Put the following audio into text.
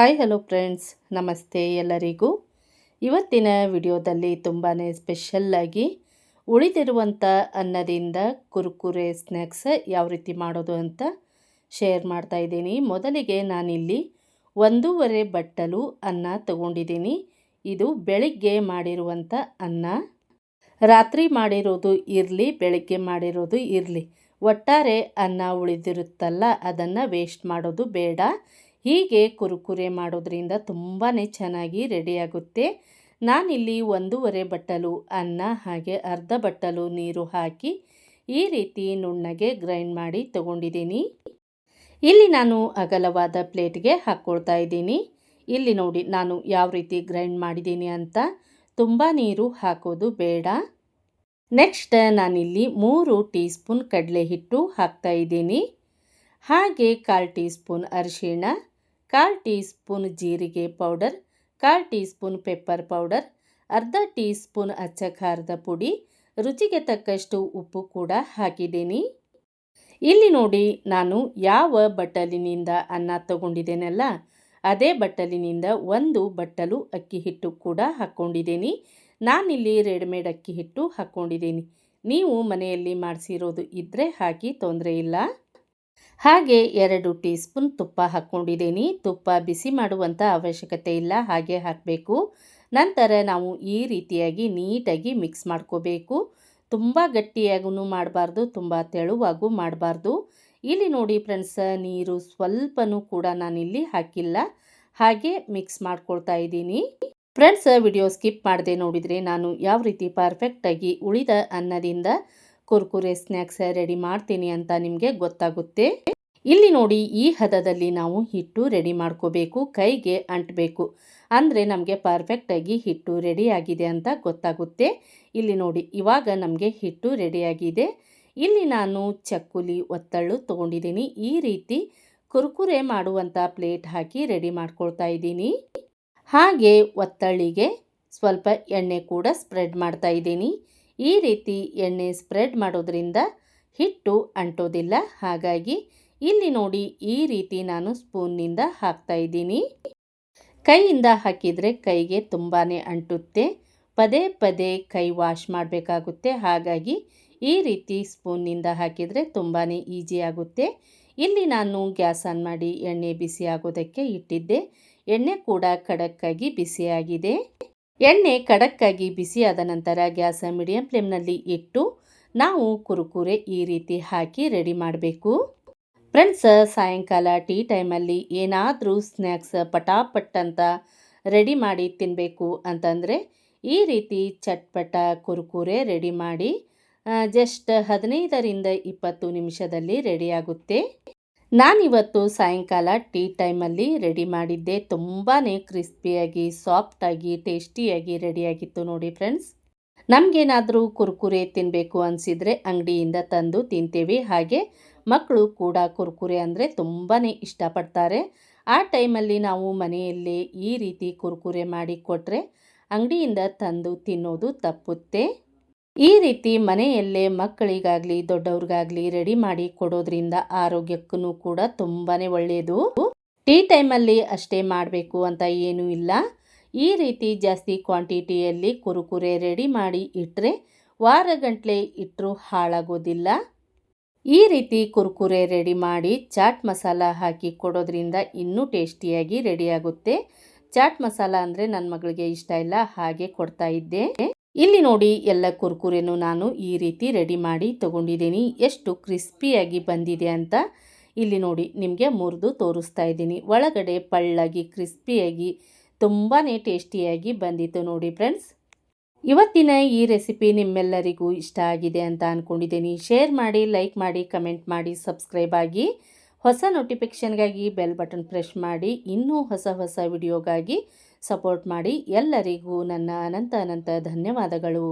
Hi hello friends ನಮಸ್ತೆ ಎಲ್ಲರಿಗೂ. ಇವತ್ತಿನ ವಿಡಿಯೋದಲ್ಲಿ ತುಂಬಾ ಸ್ಪೆಷಲ್ಲಾಗಿ ಉಳಿದಿರುವಂಥ ಅನ್ನದಿಂದ ಕುರುಕುರೆ ಸ್ನ್ಯಾಕ್ಸ್ ಯಾವ ರೀತಿ ಮಾಡೋದು ಅಂತ ಶೇರ್ ಮಾಡ್ತಾ ಇದ್ದೀನಿ. ಮೊದಲಿಗೆ ನಾನಿಲ್ಲಿ ಒಂದೂವರೆ ಬಟ್ಟಲು ಅನ್ನ ತಗೊಂಡಿದ್ದೀನಿ. ಇದು ಬೆಳಿಗ್ಗೆ ಮಾಡಿರುವಂಥ ಅನ್ನ. ರಾತ್ರಿ ಮಾಡಿರೋದು ಇರಲಿ, ಬೆಳಗ್ಗೆ ಮಾಡಿರೋದು ಇರಲಿ. ಒಟ್ಟಾರೆ ಅನ್ನ ಉಳಿದಿರುತ್ತಲ್ಲ, ಅದನ್ನು ವೇಸ್ಟ್ ಮಾಡೋದು ಬೇಡ. ಹೀಗೆ ಕುರುಕುರೆ ಮಾಡೋದ್ರಿಂದ ತುಂಬಾ ಚೆನ್ನಾಗಿ ರೆಡಿಯಾಗುತ್ತೆ ನಾನಿಲ್ಲಿ ಒಂದೂವರೆ ಬಟ್ಟಲು ಅನ್ನ ಹಾಗೆ ಅರ್ಧ ಬಟ್ಟಲು ನೀರು ಹಾಕಿ ಈ ರೀತಿ ನುಣ್ಣಗೆ ಗ್ರೈಂಡ್ ಮಾಡಿ ತಗೊಂಡಿದ್ದೀನಿ. ಇಲ್ಲಿ ನಾನು ಅಗಲವಾದ ಪ್ಲೇಟ್ಗೆ ಹಾಕ್ಕೊಳ್ತಾ ಇದ್ದೀನಿ. ಇಲ್ಲಿ ನೋಡಿ ನಾನು ಯಾವ ರೀತಿ ಗ್ರೈಂಡ್ ಮಾಡಿದ್ದೀನಿ ಅಂತ. ತುಂಬ ನೀರು ಹಾಕೋದು ಬೇಡ. ನೆಕ್ಸ್ಟ್ ನಾನಿಲ್ಲಿ ಮೂರು ಟೀ ಸ್ಪೂನ್ ಕಡಲೆ ಹಿಟ್ಟು ಹಾಕ್ತಾ ಇದ್ದೀನಿ. ಹಾಗೆ ಕಾಲು ಟೀ ಸ್ಪೂನ್ ಅರಿಶಿಣ. ಕಾಲು ಟೀ ಸ್ಪೂನ್ ಜೀರಿಗೆ ಪೌಡರ್, ಕಾಲು ಟೀ ಸ್ಪೂನ್ ಪೆಪ್ಪರ್ ಪೌಡರ್, ಅರ್ಧ ಟೀ ಸ್ಪೂನ್ ಅಚ್ಚ ಖಾರದ ಪುಡಿ, ರುಚಿಗೆ ತಕ್ಕಷ್ಟು ಉಪ್ಪು ಕೂಡ ಹಾಕಿದ್ದೀನಿ. ಇಲ್ಲಿ ನೋಡಿ ನಾನು ಯಾವ ಬಟ್ಟಲಿನಿಂದ ಅನ್ನ ತಗೊಂಡಿದ್ದೇನಲ್ಲ, ಅದೇ ಬಟ್ಟಲಿನಿಂದ ಒಂದು ಬಟ್ಟಲು ಅಕ್ಕಿ ಹಿಟ್ಟು ಕೂಡ ಹಾಕ್ಕೊಂಡಿದ್ದೀನಿ ನಾನಿಲ್ಲಿ ರೆಡಿಮೇಡ್ ಅಕ್ಕಿ ಹಿಟ್ಟು ಹಾಕ್ಕೊಂಡಿದ್ದೀನಿ ನೀವು ಮನೆಯಲ್ಲಿ ಮಾಡಿಸಿರೋದು ಇದ್ದರೆ ಹಾಕಿ ತೊಂದರೆ ಇಲ್ಲ. ಹಾಗೆ ಎರಡು ಟೀ ಸ್ಪೂನ್ ತುಪ್ಪ ಹಾಕ್ಕೊಂಡಿದ್ದೀನಿ. ತುಪ್ಪ ಬಿಸಿ ಮಾಡುವಂಥ ಅವಶ್ಯಕತೆ ಇಲ್ಲ, ಹಾಗೆ ಹಾಕಬೇಕು. ನಂತರ ನಾವು ಈ ರೀತಿಯಾಗಿ ನೀಟಾಗಿ ಮಿಕ್ಸ್ ಮಾಡ್ಕೋಬೇಕು. ತುಂಬ ಗಟ್ಟಿಯಾಗೂ ಮಾಡಬಾರ್ದು, ತುಂಬ ತೆಳುವಾಗೂ ಮಾಡಬಾರ್ದು. ಇಲ್ಲಿ ನೋಡಿ ಫ್ರೆಂಡ್ಸ್, ನೀರು ಸ್ವಲ್ಪನೂ ಕೂಡ ನಾನಿಲ್ಲಿ ಹಾಕಿಲ್ಲ. ಹಾಗೆ ಮಿಕ್ಸ್ ಮಾಡ್ಕೊಳ್ತಾ ಇದ್ದೀನಿ. ಫ್ರೆಂಡ್ಸ್, ವಿಡಿಯೋ ಸ್ಕಿಪ್ ಮಾಡದೆ ನೋಡಿದರೆ ನಾನು ಯಾವ ರೀತಿ ಪರ್ಫೆಕ್ಟಾಗಿ ಉಳಿದ ಅನ್ನದಿಂದ ಕುರ್ಕುರೆ ಸ್ನ್ಯಾಕ್ಸ್ ರೆಡಿ ಮಾಡ್ತೀನಿ ಅಂತ ನಿಮಗೆ ಗೊತ್ತಾಗುತ್ತೆ. ಇಲ್ಲಿ ನೋಡಿ, ಈ ಹದದಲ್ಲಿ ನಾವು ಹಿಟ್ಟು ರೆಡಿ ಮಾಡ್ಕೋಬೇಕು, ಕೈಗೆ ಅಂಟಬೇಕು. ಅಂದರೆ ನಮಗೆ ಪರ್ಫೆಕ್ಟಾಗಿ ಹಿಟ್ಟು ರೆಡಿ ಆಗಿದೆ ಅಂತ ಗೊತ್ತಾಗುತ್ತೆ. ಇಲ್ಲಿ ನೋಡಿ, ಇವಾಗ ನಮಗೆ ಹಿಟ್ಟು ರೆಡಿಯಾಗಿದೆ ಇಲ್ಲಿ ನಾನು ಚಕ್ಕುಲಿ, ಒತ್ತಳ್ಳು ತೊಗೊಂಡಿದ್ದೀನಿ. ಈ ರೀತಿ ಕುರ್ಕುರೆ ಮಾಡುವಂಥ ಪ್ಲೇಟ್ ಹಾಕಿ ರೆಡಿ ಮಾಡ್ಕೊಳ್ತಾ ಇದ್ದೀನಿ. ಹಾಗೆ ಒತ್ತಳ್ಳಿಗೆ ಸ್ವಲ್ಪ ಎಣ್ಣೆ ಕೂಡ ಸ್ಪ್ರೆಡ್ ಮಾಡ್ತಾ ಇದ್ದೀನಿ. ಈ ರೀತಿ ಎಣ್ಣೆ ಸ್ಪ್ರೆಡ್ ಮಾಡೋದ್ರಿಂದ ಹಿಟ್ಟು ಅಂಟೋದಿಲ್ಲ. ಹಾಗಾಗಿ ಇಲ್ಲಿ ನೋಡಿ ಈ ರೀತಿ ನಾನು ಸ್ಪೂನ್ನಿಂದ ಹಾಕ್ತಾ ಇದ್ದೀನಿ. ಕೈಯಿಂದ ಹಾಕಿದರೆ ಕೈಗೆ ತುಂಬಾ ಅಂಟುತ್ತೆ. ಪದೇ ಪದೇ ಕೈ ವಾಶ್ ಮಾಡಬೇಕಾಗುತ್ತೆ. ಹಾಗಾಗಿ ಈ ರೀತಿ ಸ್ಪೂನ್ನಿಂದ ಹಾಕಿದರೆ ತುಂಬಾ ಈಜಿ ಆಗುತ್ತೆ. ಇಲ್ಲಿ ನಾನು ಗ್ಯಾಸ್ ಆನ್ ಮಾಡಿ ಎಣ್ಣೆ ಬಿಸಿ ಆಗೋದಕ್ಕೆ ಇಟ್ಟಿದ್ದೆ. ಎಣ್ಣೆ ಕೂಡ ಖಡಕ್ಕಾಗಿ ಬಿಸಿಯಾಗಿದೆ. ಎಣ್ಣೆ ಖಡಕ್ಕಾಗಿ ಬಿಸಿಯಾದ ನಂತರ ಗ್ಯಾಸ್ ಮೀಡಿಯಂ ಫ್ಲೇಮ್ನಲ್ಲಿ ಇಟ್ಟು ನಾವು ಕುರುಕುರೆ ಈ ರೀತಿ ಹಾಕಿ ರೆಡಿ ಮಾಡಬೇಕು. ಫ್ರೆಂಡ್ಸ್, ಸಾಯಂಕಾಲ ಟೀ ಟೈಮಲ್ಲಿ ಏನಾದರೂ ಸ್ನ್ಯಾಕ್ಸ್ ಪಟಾಪಟ್ ಅಂತ ರೆಡಿ ಮಾಡಿ ತಿನ್ನಬೇಕು ಅಂತಂದರೆ ಈ ರೀತಿ ಚಟ್ಪಟ ಕುರುಕುರೆ ರೆಡಿ ಮಾಡಿ ಜಸ್ಟ್ ಹದಿನೈದರಿಂದ ಇಪ್ಪತ್ತು ನಿಮಿಷದಲ್ಲಿ ರೆಡಿಯಾಗುತ್ತೆ ನಾನಿವತ್ತು ಸಾಯಂಕಾಲ ಟೀ ಟೈಮಲ್ಲಿ ರೆಡಿ ಮಾಡಿದ್ದೆ. ತುಂಬಾ ಕ್ರಿಸ್ಪಿಯಾಗಿ, ಸಾಫ್ಟಾಗಿ, ಟೇಸ್ಟಿಯಾಗಿ ರೆಡಿಯಾಗಿತ್ತು ನೋಡಿ ಫ್ರೆಂಡ್ಸ್. ನಮಗೇನಾದರೂ ಕುರ್ಕುರೆ ತಿನ್ನಬೇಕು ಅನಿಸಿದರೆ ಅಂಗಡಿಯಿಂದ ತಂದು ತಿಂತೀವಿ. ಹಾಗೆ ಮಕ್ಕಳು ಕೂಡ ಕುರ್ಕುರೆ ಅಂದರೆ ತುಂಬಾ ಇಷ್ಟಪಡ್ತಾರೆ. ಆ ಟೈಮಲ್ಲಿ ನಾವು ಮನೆಯಲ್ಲೇ ಈ ರೀತಿ ಕುರ್ಕುರೆ ಮಾಡಿ ಕೊಟ್ಟರೆ ಅಂಗಡಿಯಿಂದ ತಂದು ತಿನ್ನೋದು ತಪ್ಪುತ್ತೆ. ಈ ರೀತಿ ಮನೆಯಲ್ಲೇ ಮಕ್ಕಳಿಗಾಗಲಿ, ದೊಡ್ಡವ್ರಿಗಾಗಲಿ ರೆಡಿ ಮಾಡಿ ಕೊಡೋದ್ರಿಂದ ಆರೋಗ್ಯಕ್ಕೂ ಕೂಡ ತುಂಬಾ ಒಳ್ಳೆಯದು ಟೀ ಟೈಮಲ್ಲಿ ಅಷ್ಟೇ ಮಾಡಬೇಕು ಅಂತ ಏನೂ ಇಲ್ಲ. ಈ ರೀತಿ ಜಾಸ್ತಿ ಕ್ವಾಂಟಿಟಿಯಲ್ಲಿ ಕುರುಕುರೆ ರೆಡಿ ಮಾಡಿ ಇಟ್ಟರೆ ವಾರಗಂಟ್ಲೆ ಇಟ್ಟರೂ ಹಾಳಾಗೋದಿಲ್ಲ. ಈ ರೀತಿ ಕುರುಕುರೆ ರೆಡಿ ಮಾಡಿ ಚಾಟ್ ಮಸಾಲ ಹಾಕಿ ಕೊಡೋದ್ರಿಂದ ಇನ್ನೂ ಟೇಸ್ಟಿಯಾಗಿ ರೆಡಿಯಾಗುತ್ತೆ ಚಾಟ್ ಮಸಾಲ ಅಂದರೆ ನನ್ನ ಮಗಳಿಗೆ ಇಷ್ಟ ಇಲ್ಲ, ಹಾಗೆ ಕೊಡ್ತಾ ಇದ್ದೆ. ಇಲ್ಲಿ ನೋಡಿ ಎಲ್ಲ ಕುರ್ಕುರೆನೂ ನಾನು ಈ ರೀತಿ ರೆಡಿ ಮಾಡಿ ತಗೊಂಡಿದ್ದೀನಿ. ಎಷ್ಟು ಕ್ರಿಸ್ಪಿಯಾಗಿ ಬಂದಿದೆ ಅಂತ ಇಲ್ಲಿ ನೋಡಿ ನಿಮಗೆ ಮುರಿದು ತೋರಿಸ್ತಾ ಇದ್ದೀನಿ. ಒಳಗಡೆ ಪಳ್ಳಾಗಿ, ಕ್ರಿಸ್ಪಿಯಾಗಿ ತುಂಬಾ ಟೇಸ್ಟಿಯಾಗಿ ಬಂದಿತ್ತು ನೋಡಿ ಫ್ರೆಂಡ್ಸ್. ಇವತ್ತಿನ ಈ ರೆಸಿಪಿ ನಿಮ್ಮೆಲ್ಲರಿಗೂ ಇಷ್ಟ ಆಗಿದೆ ಅಂತ ಅಂದ್ಕೊಂಡಿದ್ದೀನಿ ಶೇರ್ ಮಾಡಿ, ಲೈಕ್ ಮಾಡಿ, ಕಮೆಂಟ್ ಮಾಡಿ, ಸಬ್ಸ್ಕ್ರೈಬ್ ಆಗಿ, ಹೊಸ ನೋಟಿಫಿಕೇಷನ್ಗಾಗಿ ಬೆಲ್ ಬಟನ್ ಪ್ರೆಸ್ ಮಾಡಿ, ಇನ್ನೂ ಹೊಸ ಹೊಸ ವಿಡಿಯೋಗಾಗಿ ಸಪೋರ್ಟ್ ಮಾಡಿ ಎಲ್ಲರಿಗೂ ನನ್ನ ಅನಂತ ಅನಂತ ಧನ್ಯವಾದಗಳು.